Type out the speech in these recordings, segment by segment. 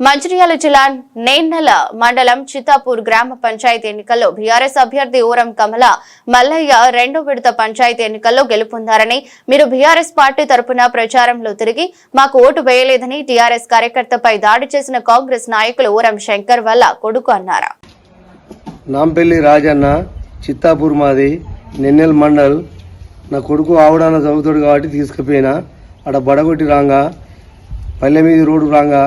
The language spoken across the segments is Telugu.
మంచిర్యాల జిల్లా నేన్నెల మండలం చిత్తాపూర్ గ్రామ పంచాయతీ ఎన్నికల్లో బీఆర్ఎస్ అభ్యర్థి ఊరం కమల మల్లయ్య రెండో విడత పంచాయతీ ఎన్నికల్లో గెలుపొందారని మీరు బీఆర్ఎస్ పార్టీ తరపున ప్రచారంలో తిరిగి మాకు ఓటు వేయలేదని టీఆర్ఎస్ కార్యకర్తపై దాడి చేసిన కాంగ్రెస్ నాయకులు ఊరం శంకర్ వల్ల కొడుకు అన్నారు. నాంపల్లి రాజన్న చిత్తాపూర్ మాది నిన్నెల్ మండల్. నా కొడుకు ఆవడాన చదువుతాడు కాబట్టి తీసుకుపోయినా. అక్కడ బడగొట్టి రాంగా పల్లె మీద రోడ్డు రాంగా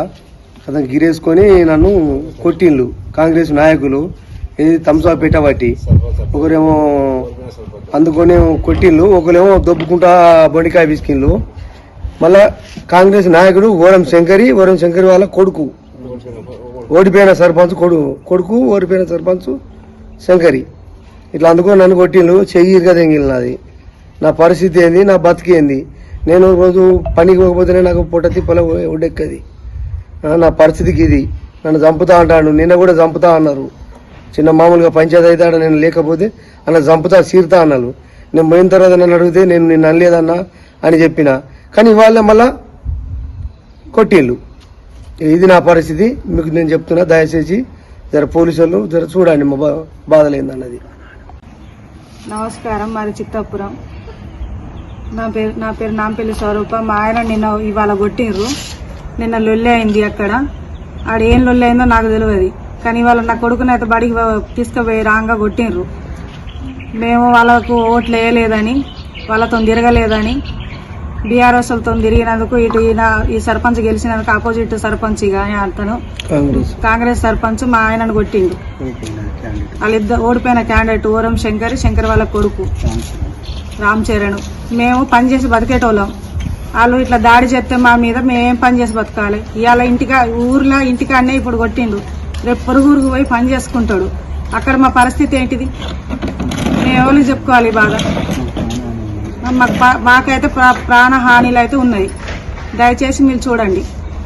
అతను గిరేసుకొని నన్ను కొట్టిండ్లు. కాంగ్రెస్ నాయకులు ఇది తమ్సా పెట్టబట్టి ఒకరేమో అందుకొని కొట్టిండ్లు ఒకరేమో దొబ్బుకుంటా బొండికాయ పిసికిండ్లు మళ్ళా కాంగ్రెస్ నాయకుడు ఓరం శంకరి ఓరం శంకరి వాళ్ళ కొడుకు. ఓడిపోయిన సర్పంచ్ కొడు కొడుకు ఓడిపోయిన సర్పంచ్ శంకరి. ఇట్లా అందుకని నన్ను కొట్టిండ్రు చెయ్యి తెంగిల్ నాది. నా పరిస్థితి ఏంది నా బతికేంది. నేను రోజు పనికి పోకపోతేనే నాకు పొట్ట తిప్పల ఒడ్డెక్కది నా పరిస్థితికి ఇది. నన్ను చంపుతా అంటాడు. నిన్న కూడా చంపుతా అన్నారు. చిన్న మామూలుగా పంచాయతీ అవుతాడు నేను లేకపోతే అన్న చంపుతా చీరుతా అన్నారు నేను పోయిన తర్వాత నన్ను అడిగితే నేను నిన్ను అనలేదన్నా అని చెప్పిన. కానీ ఇవాళ మళ్ళా కొట్టిళ్ళు. ఇది నా పరిస్థితి. మీకు నేను చెప్తున్నా దయచేసి జర పోలీసు వాళ్ళు జర చూడండి మా బాధలేదన్నది. నమస్కారం. మరి చిత్తాపురం. నా పేరు నా పేరు నాంపల్లి స్వరూప. మా ఆయన నిన్న ఇవాళ కొట్టిండ్రు. నిన్న లొల్లి అయింది అక్కడ. ఆడ ఏం లొల్లి అయిందో నాకు తెలియదు కానీ ఇవాళ నా కొడుకుని అయితే బడికి తీసుకుపోయి రాంగా కొట్టిండ్రు. మేము వాళ్ళకు ఓట్లు వేయలేదని వాళ్ళతో తిరగలేదని బీఆర్ఎస్లతో తిరిగినందుకు ఇటు ఈయన ఈ సర్పంచ్ గెలిచినందుకు ఆపోజిట్ సర్పంచ్ కానీ అతను కాంగ్రెస్. సర్పంచ్ మా ఆయనను కొట్టిండు. వాళ్ళిద్దరు ఓడిపోయిన క్యాండిడేట్ ఓరం శంకర్ శంకర్ వాళ్ళ కొడుకు. రామ్ చరణ్. మేము పని చేసి బతికేటోళ్ళం. వాళ్ళు ఇట్లా దాడి చేస్తే మా మీద మేమేం పని చేసి బతకాలి. ఇవాళ ఇంటికా ఊర్లో ఇంటికాడనే ఇప్పుడు కొట్టిండు. రేపు పొరుగురుకు పోయి పని చేసుకుంటాడు. అక్కడ మా పరిస్థితి ఏంటిది? మేము ఎవరికి చెప్పుకోవాలి బాగా మాకు మాకైతే ప్రా- ప్రాణ అయితే ఉన్నాయి. దయచేసి మీరు చూడండి.